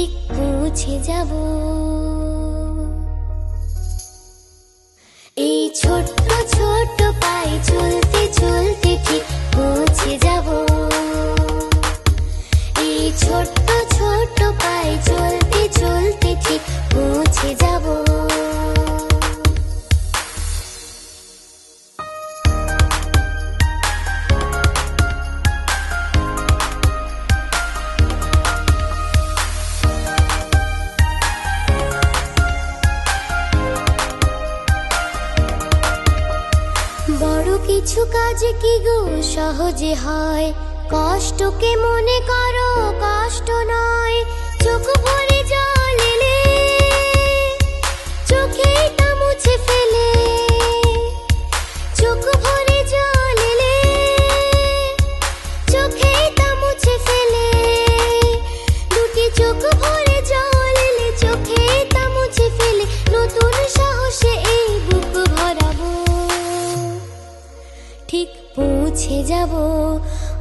ঠিক পৌঁছে যাব। কিছু কাজ কি গো? সহজে হয়। কষ্টকে মনে করো কষ্ট নয়। চোখ ভরে জল যাব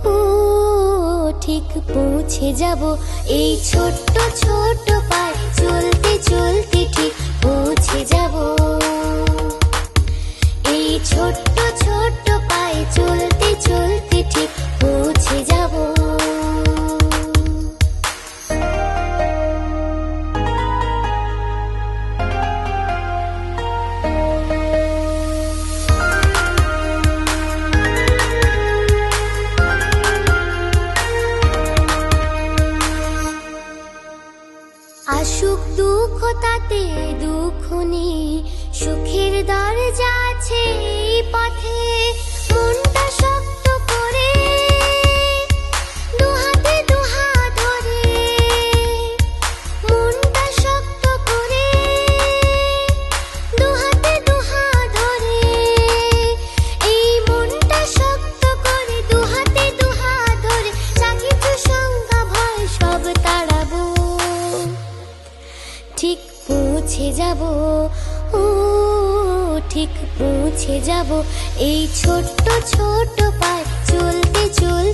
ও ঠিক পৌঁছে যাব। এই ছোট্ট ছোট্ট পায়ে আসুক দুঃখ তাতে দুঃখ নেই সুখের দরজা যাব। ও ঠিক পৌঁছে যাব। এই ছোট্ট ছোট পায়ে চলতে চলতে